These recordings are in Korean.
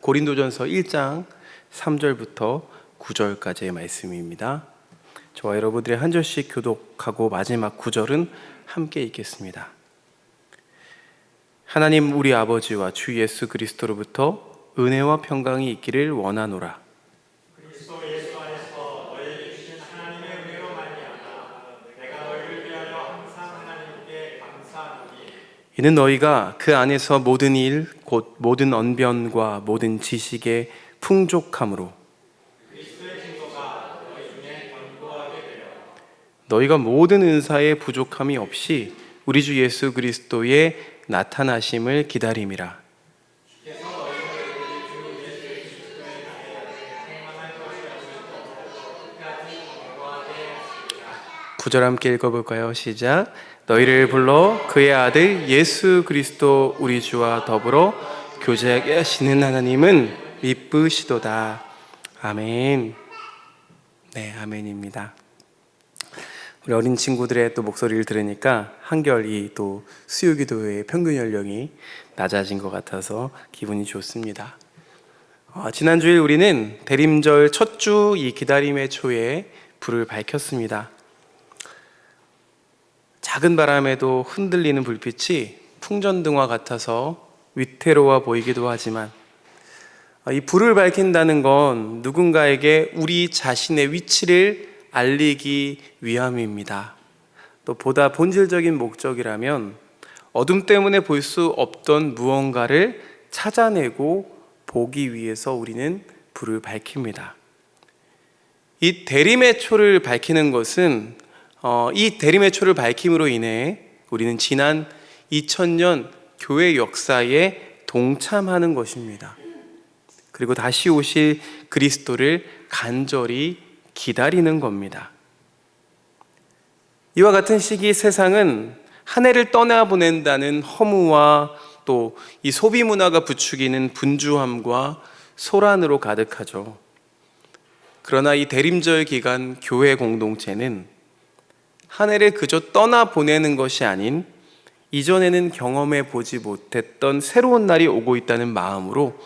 고린도전서 1장 3절부터 9절까지의 말씀입니다. 저와 여러분들의 한 절씩 교독하고 마지막 9절은 함께 읽겠습니다. 하나님 우리 아버지와 주 예수 그리스도로부터 은혜와 평강이 있기를 원하노라. 이는 너희가 그 안에서 모든 일, 곧 모든 언변과 모든 지식의 풍족함으로 너희가 모든 은사의 부족함이 없이 우리 주 예수 그리스도의 나타나심을 기다림이라. 구절 함께 읽어볼까요? 시작. 너희를 불러 그의 아들 예수 그리스도 우리 주와 더불어 교제하게 하시는 하나님은 미쁘시도다. 아멘. 네, 아멘입니다. 우리 어린 친구들의 또 목소리를 들으니까 한결 이또 수요기도의 평균 연령이 낮아진 것 같아서 기분이 좋습니다. 어, 지난주에 우리는 대림절 첫 주 이 기다림의 초에 불을 밝혔습니다. 작은 바람에도 흔들리는 불빛이 풍전등화 같아서 위태로워 보이기도 하지만 어, 이 불을 밝힌다는 건 누군가에게 우리 자신의 위치를 알리기 위함입니다. 또 보다 본질적인 목적이라면 어둠 때문에 볼 수 없던 무언가를 찾아내고 보기 위해서 우리는 불을 밝힙니다. 이 대림의 초를 밝히는 것은 어, 이 대림의 초를 밝힘으로 인해 우리는 지난 2000년 교회 역사에 동참하는 것입니다. 그리고 다시 오실 그리스도를 간절히 기다리는 겁니다. 이와 같은 시기 세상은 한 해를 떠나보낸다는 허무와 또 이 소비 문화가 부추기는 분주함과 소란으로 가득하죠. 그러나 이 대림절 기간 교회 공동체는 한 해를 그저 떠나 보내는 것이 아닌 이전에는 경험해 보지 못했던 새로운 날이 오고 있다는 마음으로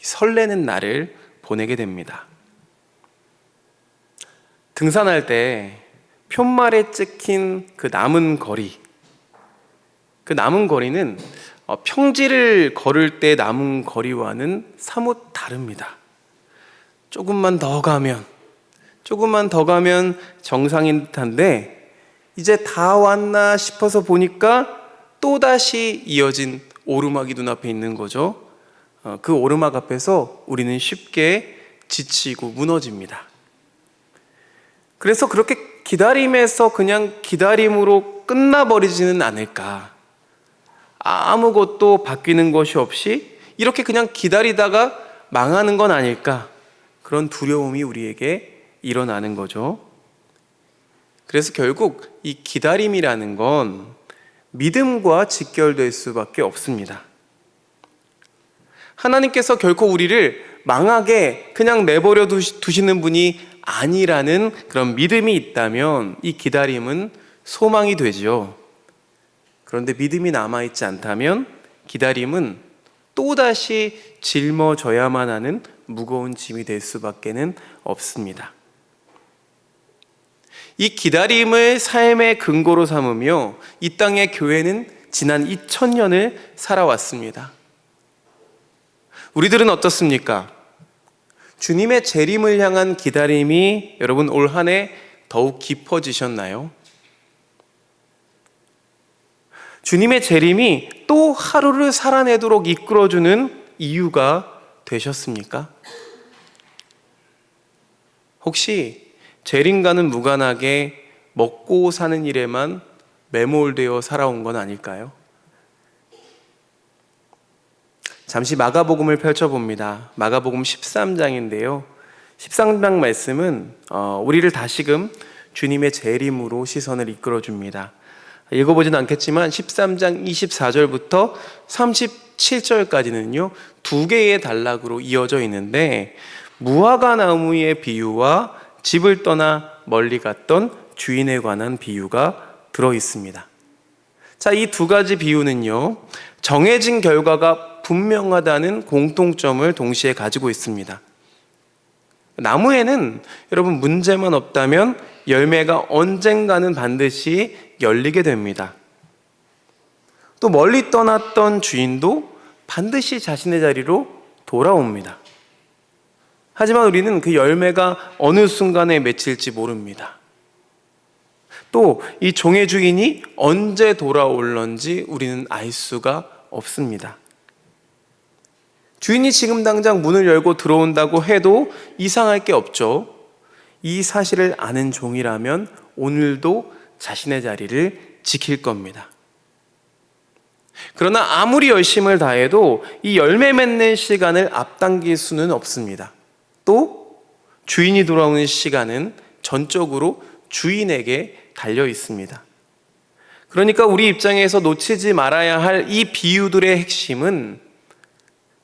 설레는 날을 보내게 됩니다. 등산할 때 편말에 찍힌 그 남은 거리, 그 남은 거리는 어, 평지를 걸을 때 남은 거리와는 사뭇 다릅니다. 조금만 더 가면, 조금만 더 가면 정상인 듯한데, 이제 다 왔나 싶어서 보니까 또다시 이어진 오르막이 눈앞에 있는 거죠. 어, 그 오르막 앞에서 우리는 쉽게 지치고 무너집니다. 그래서 그렇게 기다림에서 그냥 기다림으로 끝나버리지는 않을까. 아무것도 바뀌는 것이 없이 이렇게 그냥 기다리다가 망하는 건 아닐까. 그런 두려움이 우리에게 일어나는 거죠. 그래서 결국 이 기다림이라는 건 믿음과 직결될 수밖에 없습니다. 하나님께서 결코 우리를 망하게 그냥 내버려 두시는 분이 아니라는 그런 믿음이 있다면 이 기다림은 소망이 되지요. 그런데 믿음이 남아있지 않다면 기다림은 또다시 짊어져야만 하는 무거운 짐이 될 수밖에는 없습니다. 이 기다림을 삶의 근거로 삼으며 이 땅의 교회는 지난 2000년을 살아왔습니다. 우리들은 어떻습니까? 주님의 재림을 향한 기다림이 여러분 올 한 해 더욱 깊어지셨나요? 주님의 재림이 또 하루를 살아내도록 이끌어주는 이유가 되셨습니까? 혹시 재림과는 무관하게 먹고 사는 일에만 매몰되어 살아온 건 아닐까요? 잠시 마가복음을 펼쳐봅니다. 마가복음 13장인데요. 13장 말씀은 어, 우리를 다시금 주님의 재림으로 시선을 이끌어 줍니다. 읽어보진 않겠지만 13장 24절부터 37절까지는요 두 개의 단락으로 이어져 있는데 무화과 나무의 비유와 집을 떠나 멀리 갔던 주인에 관한 비유가 들어 있습니다. 자, 이 두 가지 비유는요 정해진 결과가 분명하다는 공통점을 동시에 가지고 있습니다. 나무에는 여러분 문제만 없다면 열매가 언젠가는 반드시 열리게 됩니다. 또 멀리 떠났던 주인도 반드시 자신의 자리로 돌아옵니다. 하지만 우리는 그 열매가 어느 순간에 맺힐지 모릅니다. 또 이 종의 주인이 언제 돌아올런지 우리는 알 수가 없습니다. 주인이 지금 당장 문을 열고 들어온다고 해도 이상할 게 없죠. 이 사실을 아는 종이라면 오늘도 자신의 자리를 지킬 겁니다. 그러나 아무리 열심을 다해도 이 열매 맺는 시간을 앞당길 수는 없습니다. 또 주인이 돌아오는 시간은 전적으로 주인에게 달려 있습니다. 그러니까 우리 입장에서 놓치지 말아야 할 이 비유들의 핵심은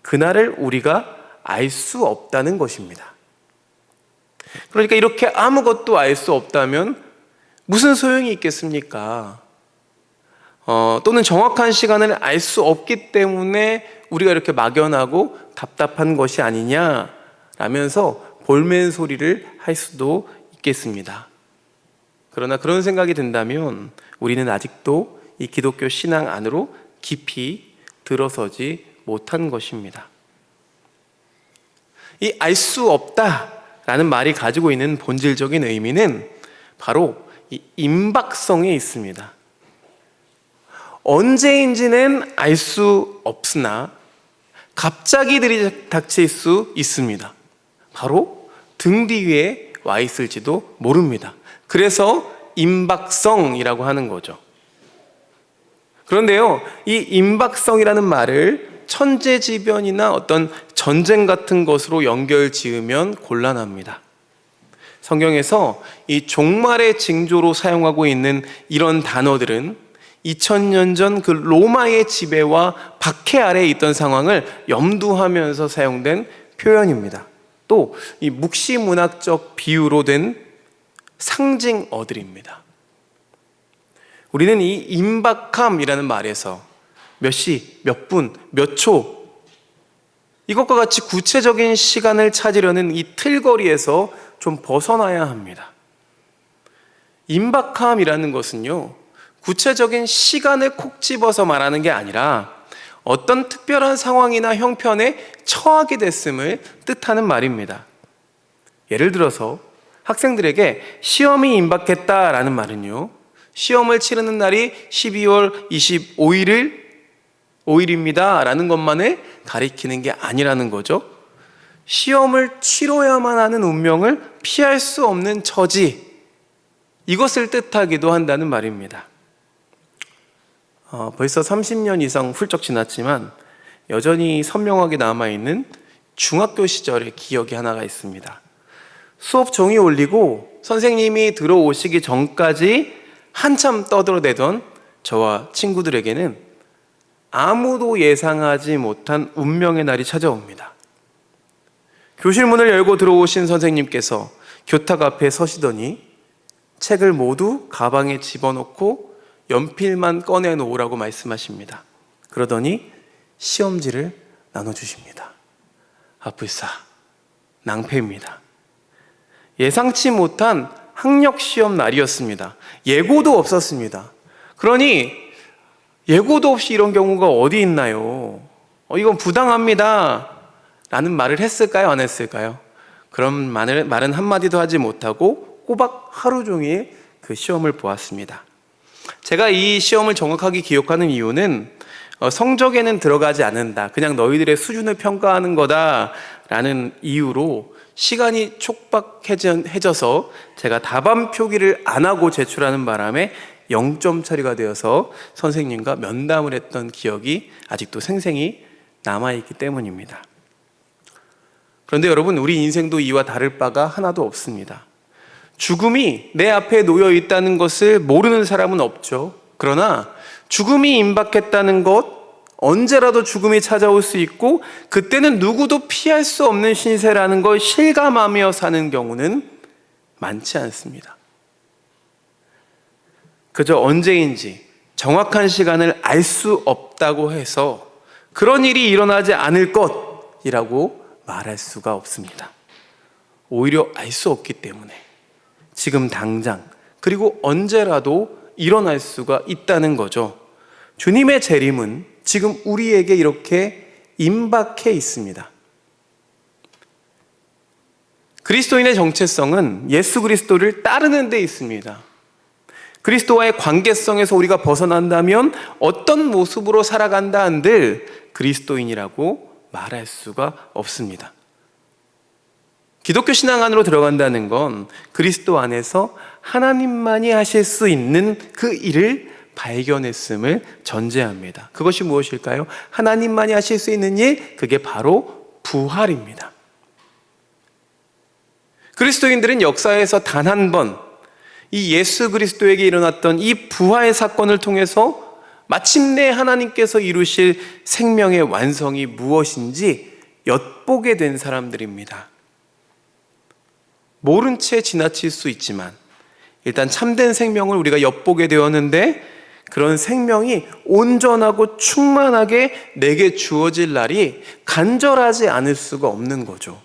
그날을 우리가 알 수 없다는 것입니다. 그러니까 이렇게 아무것도 알 수 없다면 무슨 소용이 있겠습니까? 어, 또는 정확한 시간을 알 수 없기 때문에 우리가 이렇게 막연하고 답답한 것이 아니냐 라면서 볼멘 소리를 할 수도 있겠습니다. 그러나 그런 생각이 든다면 우리는 아직도 이 기독교 신앙 안으로 깊이 들어서지 못한 것입니다. 이 알 수 없다라는 말이 가지고 있는 본질적인 의미는 바로 이 임박성에 있습니다. 언제인지는 알 수 없으나 갑자기 들이닥칠 수 있습니다. 바로 등 뒤에 와 있을지도 모릅니다. 그래서 임박성이라고 하는 거죠. 그런데요, 이 임박성이라는 말을 천재지변이나 어떤 전쟁 같은 것으로 연결 지으면 곤란합니다. 성경에서 이 종말의 징조로 사용하고 있는 이런 단어들은 2000년 전 그 로마의 지배와 박해 아래에 있던 상황을 염두하면서 사용된 표현입니다. 또 이 묵시 문학적 비유로 된 상징어들입니다. 우리는 이 임박함이라는 말에서 몇 시, 몇 분, 몇 초, 이것과 같이 구체적인 시간을 찾으려는 이 틀거리에서 좀 벗어나야 합니다. 임박함이라는 것은요, 구체적인 시간을 콕 집어서 말하는 게 아니라 어떤 특별한 상황이나 형편에 처하게 됐음을 뜻하는 말입니다. 예를 들어서 학생들에게 시험이 임박했다라는 말은요, 시험을 치르는 날이 12월 25일을 5일입니다. 라는 것만을 가리키는 게 아니라는 거죠. 시험을 치러야만 하는 운명을 피할 수 없는 처지, 이것을 뜻하기도 한다는 말입니다. 어, 벌써 30년 이상 훌쩍 지났지만 여전히 선명하게 남아있는 중학교 시절의 기억이 하나가 있습니다. 수업 종이 올리고 선생님이 들어오시기 전까지 한참 떠들어대던 저와 친구들에게는 아무도 예상하지 못한 운명의 날이 찾아옵니다. 교실 문을 열고 들어오신 선생님께서 교탁 앞에 서시더니 책을 모두 가방에 집어넣고 연필만 꺼내놓으라고 말씀하십니다. 그러더니 시험지를 나눠주십니다. 아불싸, 낭패입니다. 예상치 못한 학력 시험 날이었습니다. 예고도 없었습니다. 그러니 예고도 없이 이런 경우가 어디 있나요? 어, 이건 부당합니다. 라는 말을 했을까요? 안 했을까요? 그런 말을, 말은 한마디도 하지 못하고 꼬박 하루 종일 그 시험을 보았습니다. 제가 이 시험을 정확하게 기억하는 이유는 어, 성적에는 들어가지 않는다. 그냥 너희들의 수준을 평가하는 거다라는 이유로 시간이 촉박해져서 제가 답안 표기를 안 하고 제출하는 바람에 0점 처리가 되어서 선생님과 면담을 했던 기억이 아직도 생생히 남아있기 때문입니다. 그런데 여러분, 우리 인생도 이와 다를 바가 하나도 없습니다. 죽음이 내 앞에 놓여 있다는 것을 모르는 사람은 없죠. 그러나 죽음이 임박했다는 것, 언제라도 죽음이 찾아올 수 있고, 그때는 누구도 피할 수 없는 신세라는 걸 실감하며 사는 경우는 많지 않습니다. 그저 언제인지 정확한 시간을 알 수 없다고 해서 그런 일이 일어나지 않을 것이라고 말할 수가 없습니다. 오히려 알 수 없기 때문에 지금 당장 그리고 언제라도 일어날 수가 있다는 거죠. 주님의 재림은 지금 우리에게 이렇게 임박해 있습니다. 그리스도인의 정체성은 예수 그리스도를 따르는 데 있습니다. 그리스도와의 관계성에서 우리가 벗어난다면 어떤 모습으로 살아간다 한들 그리스도인이라고 말할 수가 없습니다. 기독교 신앙 안으로 들어간다는 건 그리스도 안에서 하나님만이 하실 수 있는 그 일을 발견했음을 전제합니다. 그것이 무엇일까요? 하나님만이 하실 수 있는 일, 그게 바로 부활입니다. 그리스도인들은 역사에서 단 한 번, 이 예수 그리스도에게 일어났던 이 부활 사건을 통해서 마침내 하나님께서 이루실 생명의 완성이 무엇인지 엿보게 된 사람들입니다. 모른 채 지나칠 수 있지만 일단 참된 생명을 우리가 엿보게 되었는데 그런 생명이 온전하고 충만하게 내게 주어질 날이 간절하지 않을 수가 없는 거죠.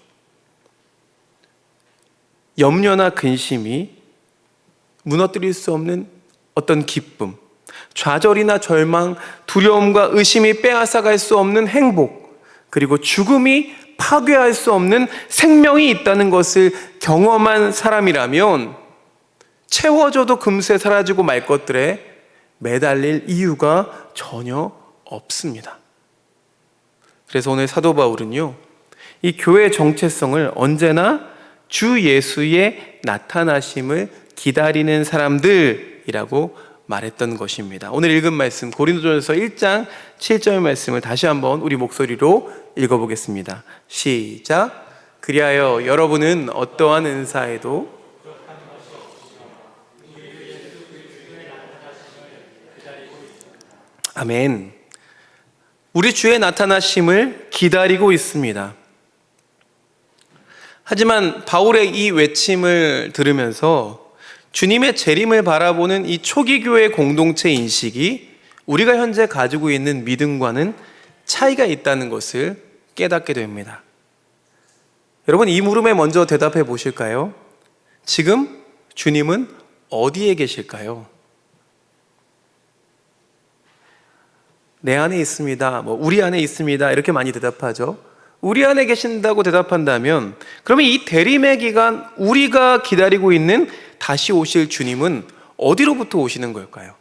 염려나 근심이 무너뜨릴 수 없는 어떤 기쁨, 좌절이나 절망, 두려움과 의심이 빼앗아갈 수 없는 행복, 그리고 죽음이 파괴할 수 없는 생명이 있다는 것을 경험한 사람이라면 채워져도 금세 사라지고 말 것들에 매달릴 이유가 전혀 없습니다. 그래서 오늘 사도 바울은요, 이 교회 정체성을 언제나 주 예수의 나타나심을 기다리는 사람들이라고 말했던 것입니다. 오늘 읽은 말씀 고린도전서 1장 7절의 말씀을 다시 한번 우리 목소리로 읽어보겠습니다. 시작. 그리하여 여러분은 어떠한 은사에도 아멘. 우리 주의 나타나심을 기다리고 있습니다. 하지만 바울의 이 외침을 들으면서 주님의 재림을 바라보는 이 초기 교회 공동체 인식이 우리가 현재 가지고 있는 믿음과는 차이가 있다는 것을 깨닫게 됩니다. 여러분 이 물음에 먼저 대답해 보실까요? 지금 주님은 어디에 계실까요? 내 안에 있습니다. 뭐 우리 안에 있습니다. 이렇게 많이 대답하죠. 우리 안에 계신다고 대답한다면 그러면 이 대림의 기간 우리가 기다리고 있는 다시 오실 주님은 어디로부터 오시는 걸까요?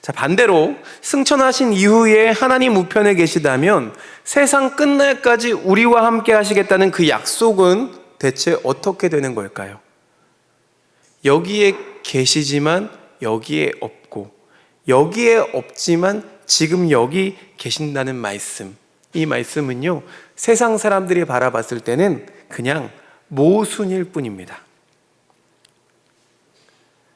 자, 반대로 승천하신 이후에 하나님 우편에 계시다면 세상 끝날까지 우리와 함께 하시겠다는 그 약속은 대체 어떻게 되는 걸까요? 여기에 계시지만 여기에 없고 여기에 없지만 지금 여기 계신다는 말씀. 이 말씀은요, 세상 사람들이 바라봤을 때는 그냥 모순일 뿐입니다.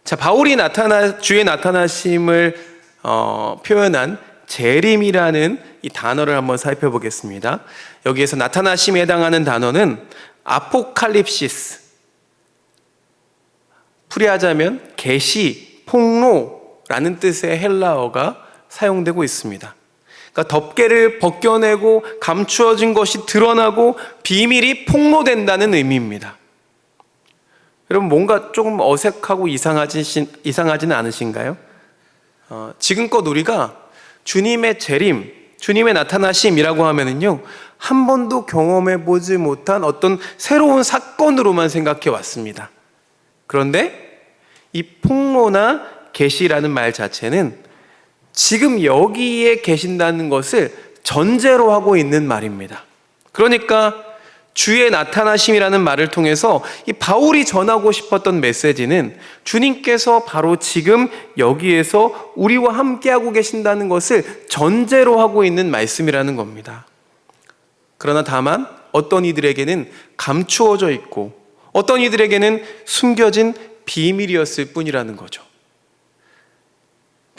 자, 바울이 나타나, 주의 나타나심을 어, 표현한 재림이라는 이 단어를 한번 살펴보겠습니다. 여기에서 나타나심에 해당하는 단어는 아포칼립시스. 풀이하자면 계시, 폭로라는 뜻의 헬라어가 사용되고 있습니다. 그러니까 덮개를 벗겨내고 감추어진 것이 드러나고 비밀이 폭로된다는 의미입니다. 여러분 뭔가 조금 어색하고 이상하지, 이상하지는 않으신가요? 어, 지금껏 우리가 주님의 재림, 주님의 나타나심이라고 하면은요, 한 번도 경험해 보지 못한 어떤 새로운 사건으로만 생각해 왔습니다. 그런데 이 폭로나 계시라는 말 자체는 지금 여기에 계신다는 것을 전제로 하고 있는 말입니다. 그러니까 주의 나타나심이라는 말을 통해서 이 바울이 전하고 싶었던 메시지는 주님께서 바로 지금 여기에서 우리와 함께하고 계신다는 것을 전제로 하고 있는 말씀이라는 겁니다. 그러나 다만 어떤 이들에게는 감추어져 있고 어떤 이들에게는 숨겨진 비밀이었을 뿐이라는 거죠.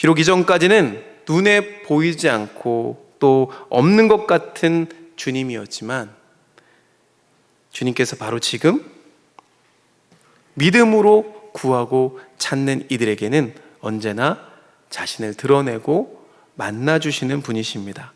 비록 이전까지는 눈에 보이지 않고 또 없는 것 같은 주님이었지만 주님께서 바로 지금 믿음으로 구하고 찾는 이들에게는 언제나 자신을 드러내고 만나주시는 분이십니다.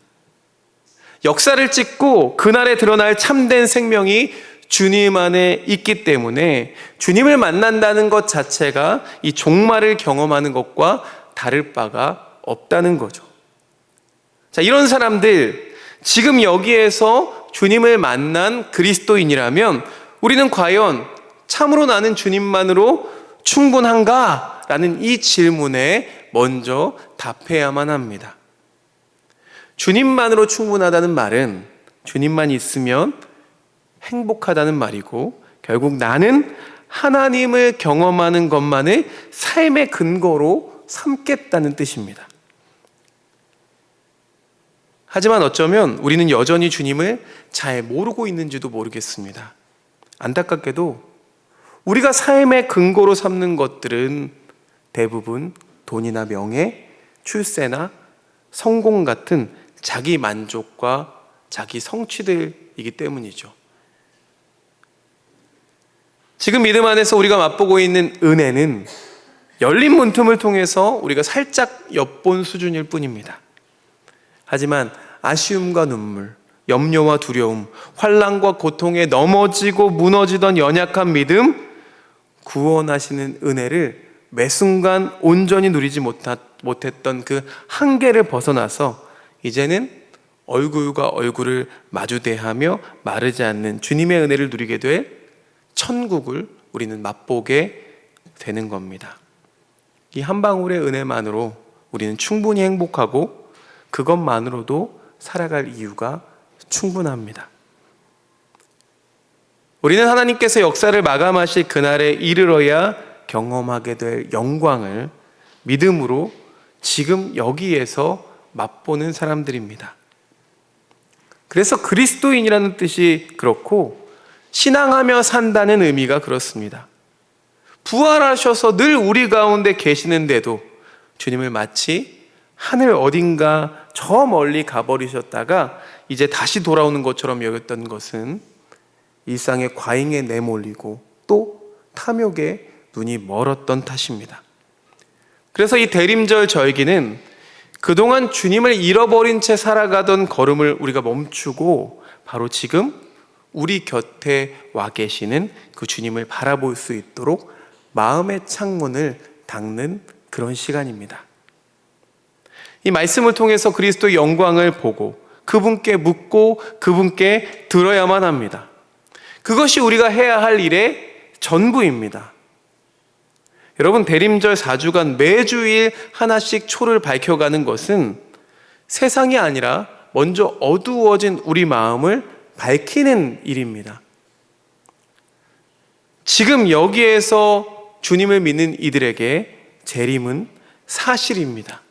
역사를 찍고 그날에 드러날 참된 생명이 주님 안에 있기 때문에 주님을 만난다는 것 자체가 이 종말을 경험하는 것과 다를 바가 없다는 거죠. 자, 이런 사람들, 지금 여기에서 주님을 만난 그리스도인이라면 우리는 과연 참으로 나는 주님만으로 충분한가? 라는 이 질문에 먼저 답해야만 합니다. 주님만으로 충분하다는 말은 주님만 있으면 행복하다는 말이고 결국 나는 하나님을 경험하는 것만을 삶의 근거로 삼겠다는 뜻입니다. 하지만 어쩌면 우리는 여전히 주님을 잘 모르고 있는지도 모르겠습니다. 안타깝게도 우리가 삶의 근거로 삼는 것들은 대부분 돈이나 명예, 출세나 성공 같은 자기 만족과 자기 성취들이기 때문이죠. 지금 믿음 안에서 우리가 맛보고 있는 은혜는 열린 문틈을 통해서 우리가 살짝 엿본 수준일 뿐입니다. 하지만 아쉬움과 눈물, 염려와 두려움, 환란과 고통에 넘어지고 무너지던 연약한 믿음, 구원하시는 은혜를 매 순간 온전히 누리지 못했던 그 한계를 벗어나서 이제는 얼굴과 얼굴을 마주대하며 마르지 않는 주님의 은혜를 누리게 될 천국을 우리는 맛보게 되는 겁니다. 이 한 방울의 은혜만으로 우리는 충분히 행복하고 그것만으로도 살아갈 이유가 충분합니다. 우리는 하나님께서 역사를 마감하실 그날에 이르러야 경험하게 될 영광을 믿음으로 지금 여기에서 맛보는 사람들입니다. 그래서 그리스도인이라는 뜻이 그렇고 신앙하며 산다는 의미가 그렇습니다. 부활하셔서 늘 우리 가운데 계시는데도 주님을 마치 하늘 어딘가 저 멀리 가버리셨다가 이제 다시 돌아오는 것처럼 여겼던 것은 일상의 과잉에 내몰리고 또 탐욕에 눈이 멀었던 탓입니다. 그래서 이 대림절 절기는 그동안 주님을 잃어버린 채 살아가던 걸음을 우리가 멈추고 바로 지금 우리 곁에 와 계시는 그 주님을 바라볼 수 있도록 마음의 창문을 닦는 그런 시간입니다. 이 말씀을 통해서 그리스도의 영광을 보고 그분께 묻고 그분께 들어야만 합니다. 그것이 우리가 해야 할 일의 전부입니다. 여러분, 대림절 4주간 매주일 하나씩 초를 밝혀가는 것은 세상이 아니라 먼저 어두워진 우리 마음을 밝히는 일입니다. 지금 여기에서 주님을 믿는 이들에게 재림은 사실입니다.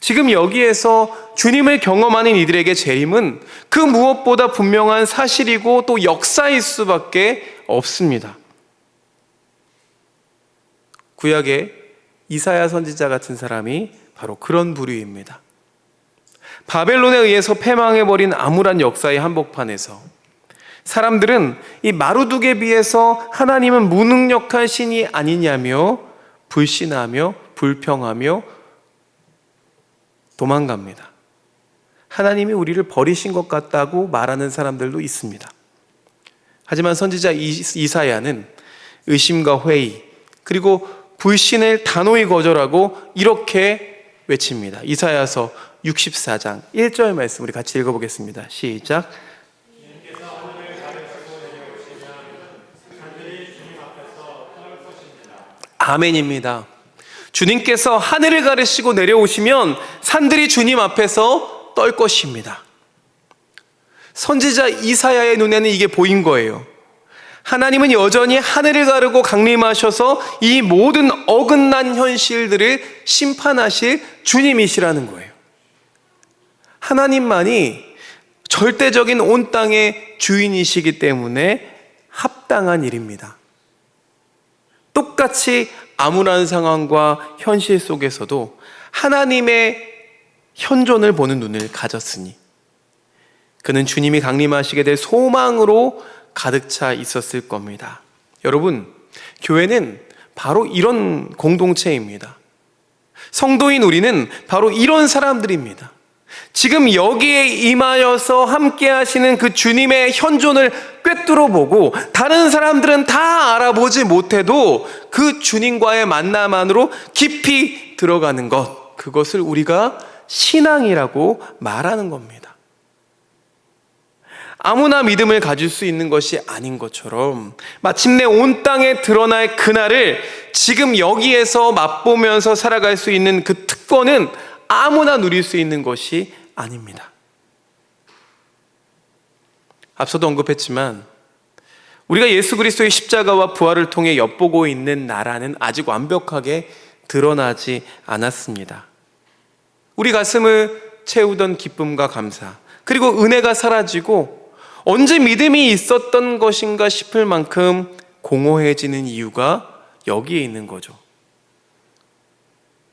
지금 여기에서 주님을 경험하는 이들에게 재림은 그 무엇보다 분명한 사실이고 또 역사일 수밖에 없습니다. 구약의 이사야 선지자 같은 사람이 바로 그런 부류입니다. 바벨론에 의해서 패망해버린 암울한 역사의 한복판에서 사람들은 이 마루둑에 비해서 하나님은 무능력한 신이 아니냐며 불신하며 불평하며 도망갑니다. 하나님이 우리를 버리신 것 같다고 말하는 사람들도 있습니다. 하지만 선지자 이사야는 의심과 회의 그리고 불신을 단호히 거절하고 이렇게 외칩니다. 이사야서 64장 1절 말씀 우리 같이 읽어보겠습니다. 시작. 아멘입니다. 주님께서 하늘을 가르시고 내려오시면 산들이 주님 앞에서 떨 것입니다. 선지자 이사야의 눈에는 이게 보인 거예요. 하나님은 여전히 하늘을 가르고 강림하셔서 이 모든 어긋난 현실들을 심판하실 주님이시라는 거예요. 하나님만이 절대적인 온 땅의 주인이시기 때문에 합당한 일입니다. 똑같이 암울한 상황과 현실 속에서도 하나님의 현존을 보는 눈을 가졌으니 그는 주님이 강림하시게 될 소망으로 가득 차 있었을 겁니다. 여러분, 교회는 바로 이런 공동체입니다. 성도인 우리는 바로 이런 사람들입니다. 지금 여기에 임하여서 함께 하시는 그 주님의 현존을 꿰뚫어 보고 다른 사람들은 다 알아보지 못해도 그 주님과의 만남 안으로 깊이 들어가는 것, 그것을 우리가 신앙이라고 말하는 겁니다. 아무나 믿음을 가질 수 있는 것이 아닌 것처럼 마침내 온 땅에 드러날 그날을 지금 여기에서 맛보면서 살아갈 수 있는 그 특권은 아무나 누릴 수 있는 것이 아닙니다. 앞서도 언급했지만 우리가 예수 그리스도의 십자가와 부활을 통해 엿보고 있는 나라는 아직 완벽하게 드러나지 않았습니다. 우리 가슴을 채우던 기쁨과 감사, 그리고 은혜가 사라지고 언제 믿음이 있었던 것인가 싶을 만큼 공허해지는 이유가 여기에 있는 거죠.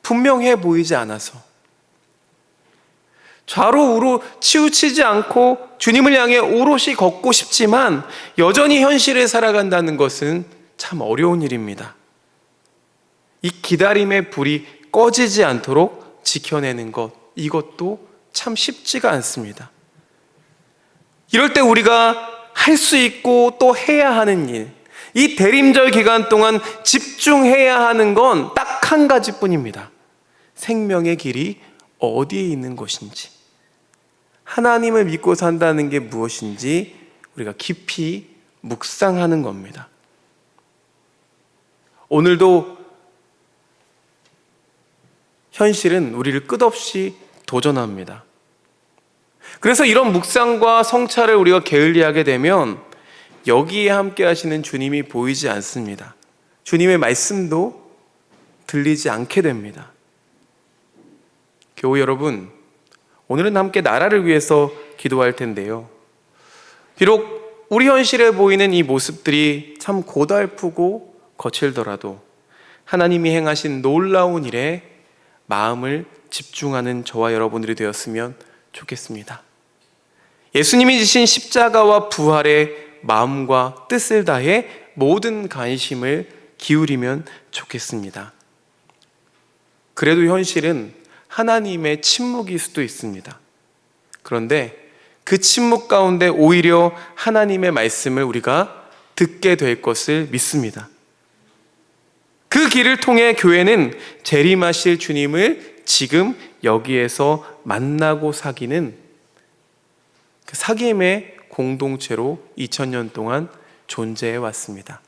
분명해 보이지 않아서 좌로 우로 치우치지 않고 주님을 향해 오롯이 걷고 싶지만 여전히 현실을 살아간다는 것은 참 어려운 일입니다. 이 기다림의 불이 꺼지지 않도록 지켜내는 것, 이것도 참 쉽지가 않습니다. 이럴 때 우리가 할 수 있고 또 해야 하는 일, 이 대림절 기간 동안 집중해야 하는 건 딱 한 가지 뿐입니다. 생명의 길이 어디에 있는 것인지, 하나님을 믿고 산다는 게 무엇인지 우리가 깊이 묵상하는 겁니다. 오늘도 현실은 우리를 끝없이 도전합니다. 그래서 이런 묵상과 성찰을 우리가 게을리하게 되면 여기에 함께 하시는 주님이 보이지 않습니다. 주님의 말씀도 들리지 않게 됩니다. 교우 여러분, 오늘은 함께 나라를 위해서 기도할 텐데요. 비록 우리 현실에 보이는 이 모습들이 참 고달프고 거칠더라도 하나님이 행하신 놀라운 일에 마음을 집중하는 저와 여러분들이 되었으면 좋겠습니다. 예수님이 지신 십자가와 부활에 마음과 뜻을 다해 모든 관심을 기울이면 좋겠습니다. 그래도 현실은 하나님의 침묵일 수도 있습니다. 그런데 그 침묵 가운데 오히려 하나님의 말씀을 우리가 듣게 될 것을 믿습니다. 그 길을 통해 교회는 재림하실 주님을 지금 여기에서 만나고 사귀는 그 사귐의 공동체로 2000년 동안 존재해 왔습니다.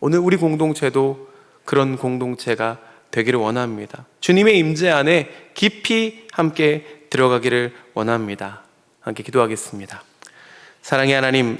오늘 우리 공동체도 그런 공동체가 되기를 원합니다. 주님의 임재 안에 깊이 함께 들어가기를 원합니다. 함께 기도하겠습니다. 사랑의 하나님,